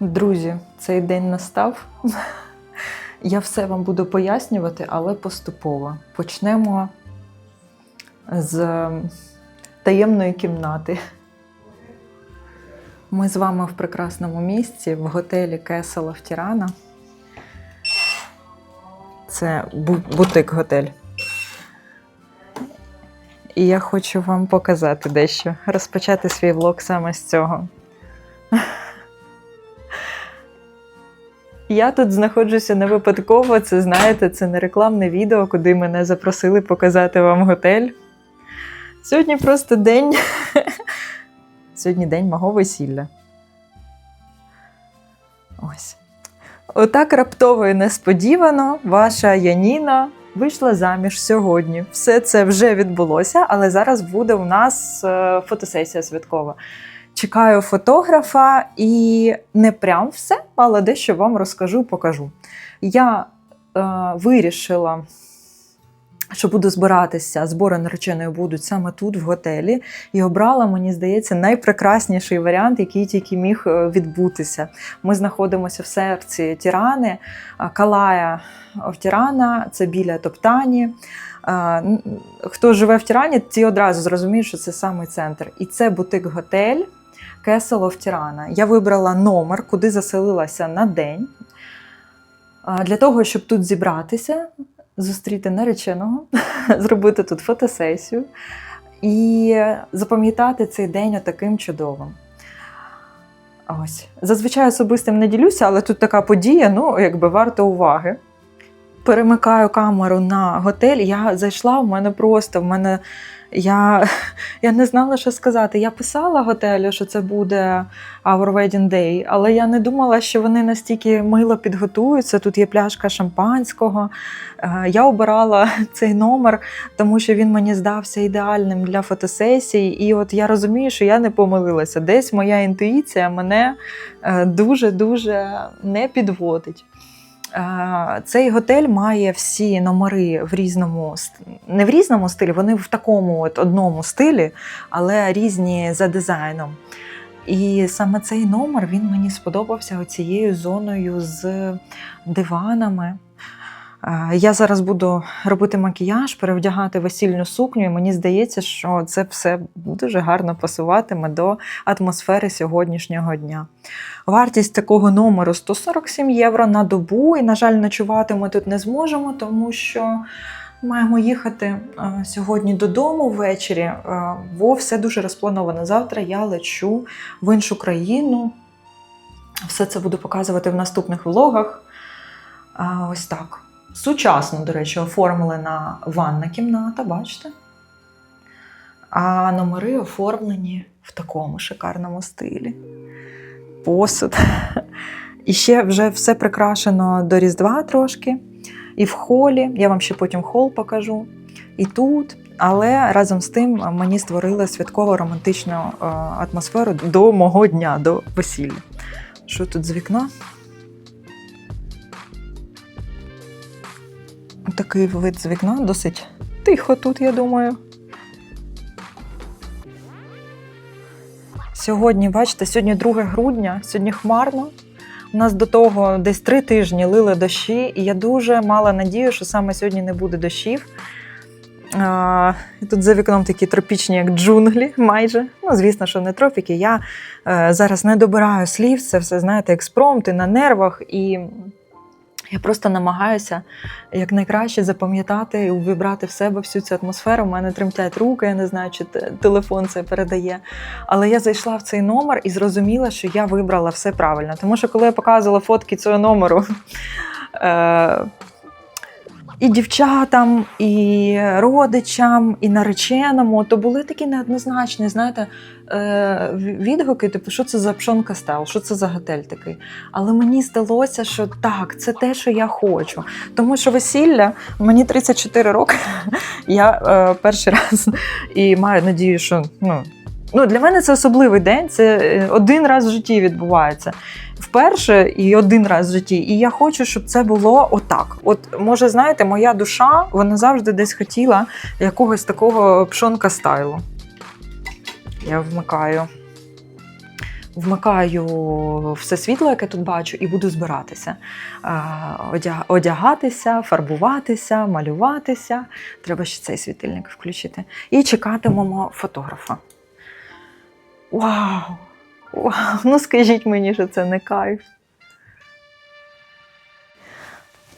Друзі, цей день настав. Я все вам буду пояснювати, але поступово. Почнемо з таємної кімнати. Ми з вами в прекрасному місці в готелі Кесела в Тірана. Це бутик-готель. І я хочу вам показати дещо, розпочати свій влог саме з цього. Я тут знаходжуся не випадково. Це знаєте, це не рекламне відео, куди мене запросили показати вам готель. Сьогодні просто день. Сьогодні день мого весілля. Ось. Отак раптово і несподівано ваша Яніна вийшла заміж сьогодні. Все це вже відбулося, але зараз буде у нас е, фотосесія святкова. Чекаю фотографа і не прям все, але дещо вам розкажу, покажу. Я е, вирішила, що буду збиратися, збори нареченої будуть саме тут, в готелі, і обрала, мені здається, найпрекрасніший варіант, який тільки міг е, відбутися. Ми знаходимося в серці Тірани, Калая Тірана, це біля Топтані. Хто живе в Тірані, ті одразу зрозуміють, що це саме центр. І це бутик-готель Кесело в Тірана. Я вибрала номер, куди заселилася на день. Для того, щоб тут зібратися, зустріти нареченого, зробити тут фотосесію і запам'ятати цей день таким чудовим. Ось. Зазвичай особистим не ділюся, але тут така подія, ну, якби варта уваги. Перемикаю камеру на готель. Я зайшла, в мене просто в мене. Я, я не знала, що сказати. Я писала готелю, що це буде Our Wedding Day, але я не думала, що вони настільки мило підготуються. Тут є пляшка шампанського. Е, Я обирала цей номер, тому що він мені здався ідеальним для фотосесій. І от я розумію, що я не помилилася. Десь моя інтуїція мене е, дуже-дуже не підводить. Цей готель має всі номери в різному не в різному стилі, вони в такому от одному стилі, але різні за дизайном. І саме цей номер він мені сподобався оцією зоною з диванами. Я зараз буду робити макіяж, перевдягати весільну сукню, і мені здається, що це все дуже гарно пасуватиме до атмосфери сьогоднішнього дня. Вартість такого номеру 147 євро на добу. І, на жаль, ночувати ми тут не зможемо, тому що маємо їхати е, сьогодні додому ввечері, е, бо все дуже розплановано. Завтра я лечу в іншу країну. Все це буду показувати в наступних влогах. Ось так. Сучасно, до речі, оформлена ванна кімната, бачите? А номери оформлені в такому шикарному стилі. Посуд. І ще вже все прикрашено до Різдва трошки. І в холі, я вам ще потім хол покажу. І тут. Але разом з тим мені створили святково романтичну е, атмосферу до мого дня, до весілля. Що тут з вікна? Такий вид з вікна досить тихо тут, я думаю. Сьогодні, бачите, сьогодні 2 грудня, сьогодні хмарно. У нас до того десь три тижні лили дощі, і я дуже мала надію, що саме сьогодні не буде дощів. А, тут за вікном такі тропічні, як джунглі, майже. Ну, звісно, що не тропіки. Я е, зараз не добираю слів, це все, знаєте, експромти на нервах. І я просто намагаюся якнайкраще запам'ятати і увібрати в себе всю цю атмосферу. У мене тремтять руки, я не знаю, чи телефон це передає. Але я зайшла в цей номер і зрозуміла, що я вибрала все правильно. Тому що коли я показувала фотки цього номеру. І дівчатам, і родичам, і нареченому, то були такі неоднозначні, знаєте, е, відгуки, типу, що це за пшонка стел, що це за готель такий. Але мені здалося, що так, це те, що я хочу. Тому що весілля мені 34 роки. Я е, перший раз і маю надію, що ну, ну, для мене це особливий день. Це е, один раз в житті відбувається. Вперше і один раз в житті. І я хочу, щоб це було отак. От, може, знаєте, моя душа вона завжди десь хотіла якогось такого пшонка стайлу. Я вмикаю вмикаю все світло, яке тут бачу, і буду збиратися. Одягатися, фарбуватися, малюватися. Треба ще цей світильник включити. І чекатимемо фотографа. Вау! Ну скажіть мені, що це не кайф.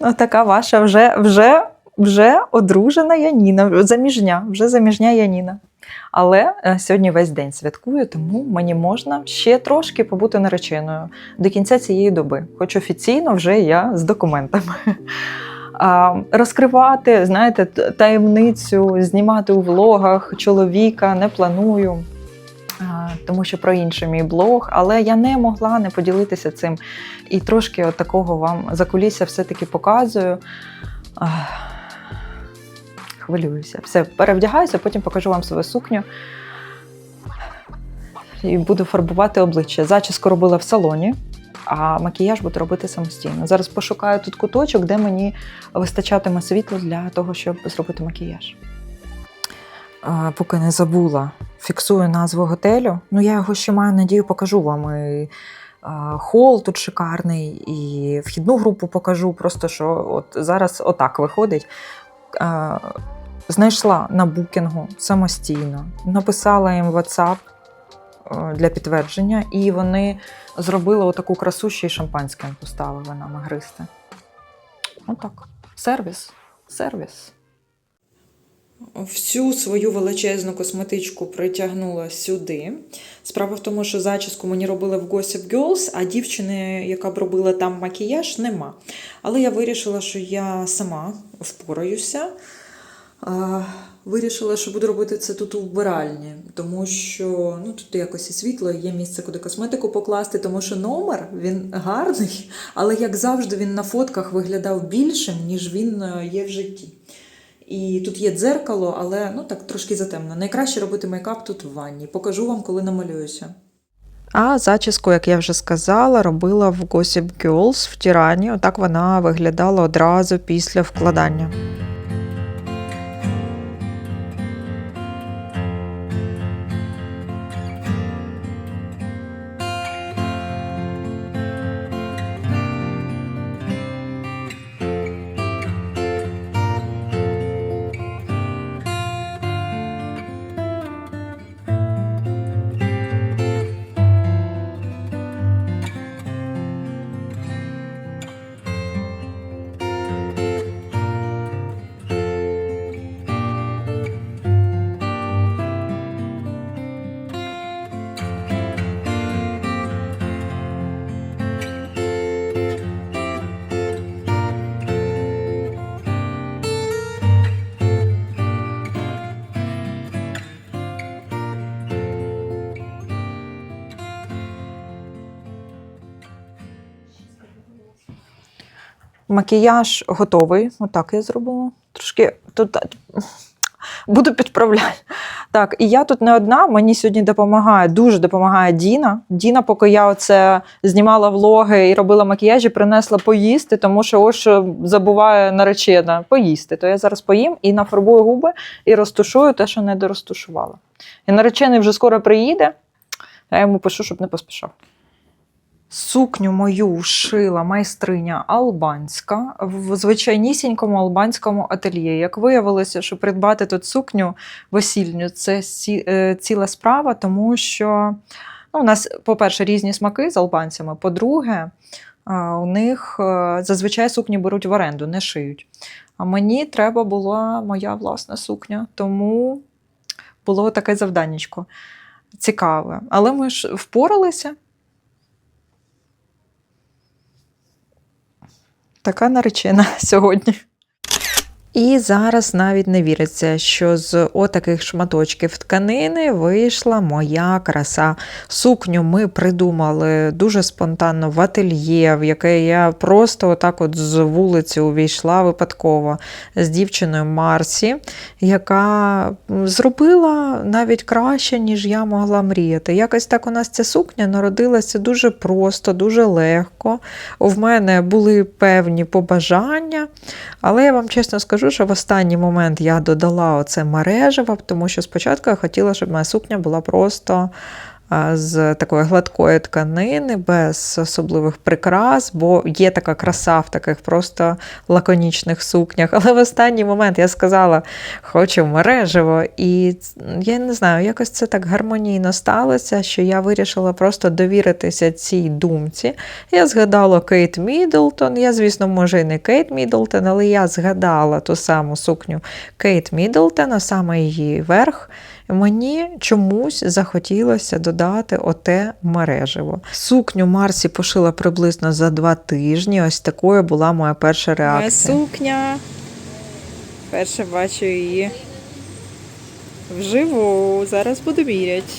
Отака ваша вже, вже, вже одружена Яніна, заміжня, вже заміжня Яніна. Але е, сьогодні весь день святкую, тому мені можна ще трошки побути нареченою до кінця цієї доби, хоч офіційно вже я з документами. Розкривати, знаєте, таємницю, знімати у влогах чоловіка не планую, тому що про інший мій блог, але я не могла не поділитися цим. І трошки от такого вам закулісся все-таки показую. Хвилююся. Все, перевдягаюся, потім покажу вам свою сукню. І буду фарбувати обличчя. Зачіску робила в салоні, а макіяж буду робити самостійно. Зараз пошукаю тут куточок, де мені вистачатиме світло для того, щоб зробити макіяж. Поки не забула, фіксую назву готелю. Ну, я його ще маю надію, покажу вам. І, хол тут шикарний, і вхідну групу покажу. Просто що от зараз отак виходить. Знайшла на букінгу самостійно, написала їм WhatsApp для підтвердження, і вони зробили отаку красу, ще й шампанське поставили нам гристи. Отак. Сервіс. Сервіс. Всю свою величезну косметичку притягнула сюди. Справа в тому, що зачіску мені робили в Gossip Girls, а дівчини, яка б робила там макіяж, нема. Але я вирішила, що я сама впораюся. Вирішила, що буду робити це тут у вбиральні, тому що ну, тут якось і світло, є місце, куди косметику покласти, тому що номер він гарний, але як завжди він на фотках виглядав більшим, ніж він е, є в житті. І тут є дзеркало, але ну так трошки затемно. Найкраще робити мейкап тут в ванні. Покажу вам, коли намалююся. А зачіску, як я вже сказала, робила в Gossip Girls в Тірані. Отак вона виглядала одразу після вкладання. Макіяж готовий. Отак я зробила. Трошки тут буду підправляти. Так, і я тут не одна. Мені сьогодні допомагає, дуже допомагає Діна. Діна, поки я оце знімала влоги і робила макіяжі, принесла поїсти, тому що ось забуває наречена поїсти. То я зараз поїм і нафарбую губи і розтушую те, що не дорозтушувала. І наречений вже скоро приїде. Я йому пишу, щоб не поспішав. Сукню мою шила майстриня албанська в звичайнісінькому албанському ательє. Як виявилося, що придбати тут сукню весільню це е, ціла справа, тому що ну, у нас, по-перше, різні смаки з албанцями. По-друге, у них е, зазвичай сукні беруть в оренду, не шиють. А мені треба була моя власна сукня, тому було таке завданнячко цікаве. Але ми ж впоралися. Така наречена сьогодні. І зараз навіть не віриться, що з отаких шматочків тканини вийшла моя краса. Сукню ми придумали дуже спонтанно в ательє, в яке я просто отак от з вулиці увійшла випадково з дівчиною Марсі, яка зробила навіть краще, ніж я могла мріяти. Якось так у нас ця сукня народилася дуже просто, дуже легко. В мене були певні побажання, але я вам чесно скажу, що в останній момент я додала оце мережево, тому що спочатку я хотіла, щоб моя сукня була просто з такої гладкої тканини, без особливих прикрас, бо є така краса в таких просто лаконічних сукнях. Але в останній момент я сказала, хочу мережево, і я не знаю, якось це так гармонійно сталося, що я вирішила просто довіритися цій думці. Я згадала Кейт Міддлтон. Я, звісно, може, і не Кейт Міддлтон, але я згадала ту саму сукню Кейт Міддлтон, а саме її верх. Мені чомусь захотілося додати оте мережево. Сукню Марсі пошила приблизно за два тижні. Ось такою була моя перша реакція. Моя сукня. Перше бачу її вживу. Зараз буду міряти.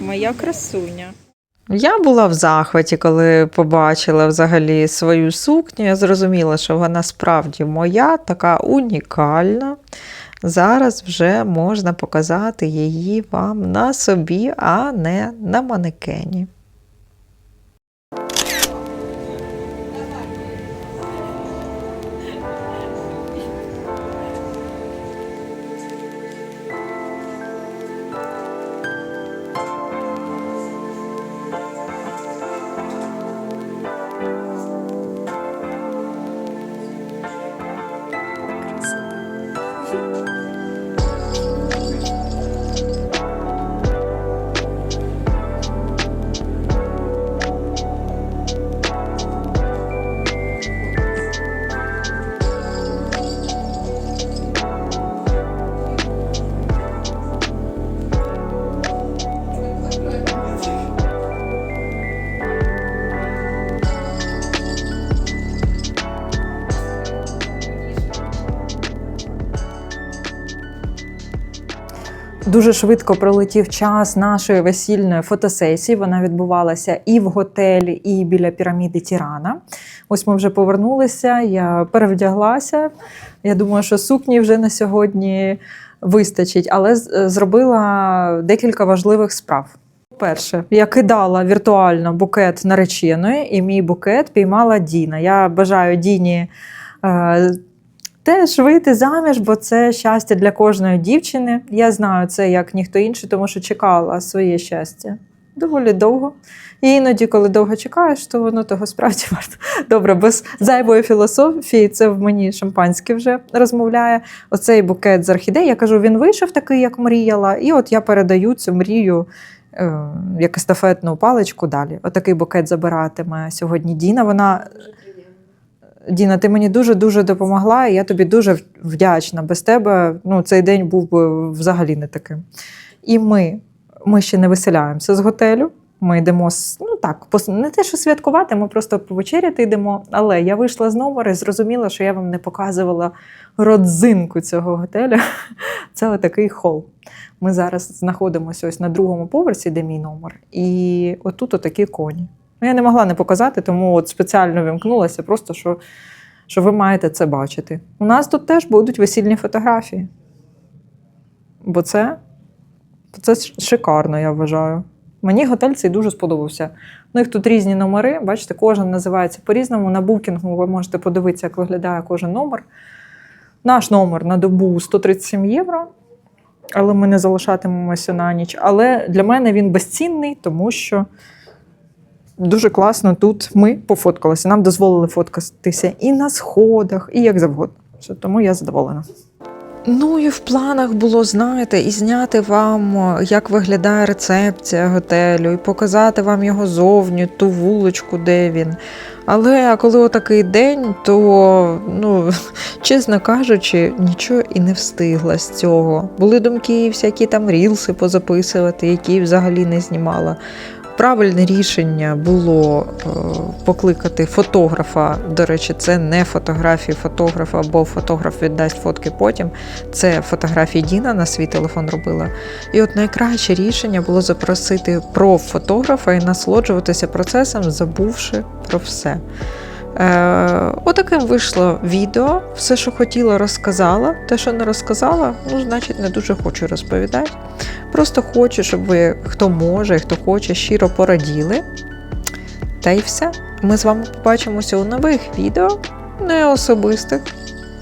Моя красуня. Я була в захваті, коли побачила взагалі свою сукню. Я зрозуміла, що вона справді моя, така унікальна. Зараз вже можна показати її вам на собі, а не на манекені. Дуже швидко пролетів час нашої весільної фотосесії. Вона відбувалася і в готелі, і біля піраміди Тірана. Ось ми вже повернулися. Я перевдяглася. Я думаю, що сукні вже на сьогодні вистачить, але зробила декілька важливих справ. Перше, я кидала віртуально букет нареченої, і мій букет піймала Діна. Я бажаю Діні е, теж вийти заміж, бо це щастя для кожної дівчини. Я знаю це як ніхто інший, тому що чекала своє щастя доволі довго. І іноді, коли довго чекаєш, то воно того справді варто. Добре, без зайвої філософії, це в мені шампанське вже розмовляє. Оцей букет з орхідей. Я кажу, він вийшов такий, як мріяла, і от я передаю цю мрію. е, Як естафетну паличку далі. Отакий букет забиратиме сьогодні Діна. Вона Діна, ти мені дуже дуже допомогла, і я тобі дуже вдячна. Без тебе ну, цей день був би взагалі не таким. І ми, ми ще не виселяємося з готелю. Ми йдемо ну так, не те, що святкувати, ми просто повечеряти йдемо. Але я вийшла з номера і зрозуміла, що я вам не показувала родзинку цього готелю. Це отакий хол. Ми зараз знаходимося ось на другому поверсі, де мій номер, і отут отакі коні. Ну, я не могла не показати, тому от спеціально вимкнулася, просто що, що ви маєте це бачити. У нас тут теж будуть весільні фотографії. Бо це, це шикарно, я вважаю. Мені готель цей дуже сподобався. У них тут різні номери, бачите, кожен називається по-різному. На букінгу ви можете подивитися, як виглядає кожен номер. Наш номер на добу 137 євро, але ми не залишатимемося на ніч. Але для мене він безцінний, тому що дуже класно тут ми пофоткалися. Нам дозволили фоткатися і на сходах, і як завгодно. Тому я задоволена. Ну і в планах було, знаєте, і зняти вам, як виглядає рецепція готелю, і показати вам його зовні, ту вуличку, де він. Але коли отакий день, то, ну, чесно кажучи, нічого і не встигла з цього. Були думки всякі там рілси позаписувати, які взагалі не знімала. Правильне рішення було е, покликати фотографа. До речі, це не фотографії фотографа, бо фотограф віддасть фотки потім. Це фотографії Діна на свій телефон робила. І от найкраще рішення було запросити профотографа і насолоджуватися процесом, забувши про все. Е, отаким вийшло відео. Все, що хотіла, розказала. Те, що не розказала, ну, значить, не дуже хочу розповідати. Просто хочу, щоб ви, хто може, хто хоче, щиро пораділи. Та й все. Ми з вами побачимося у нових відео, не особистих,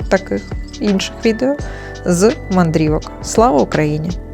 таких інших відео з мандрівок. Слава Україні!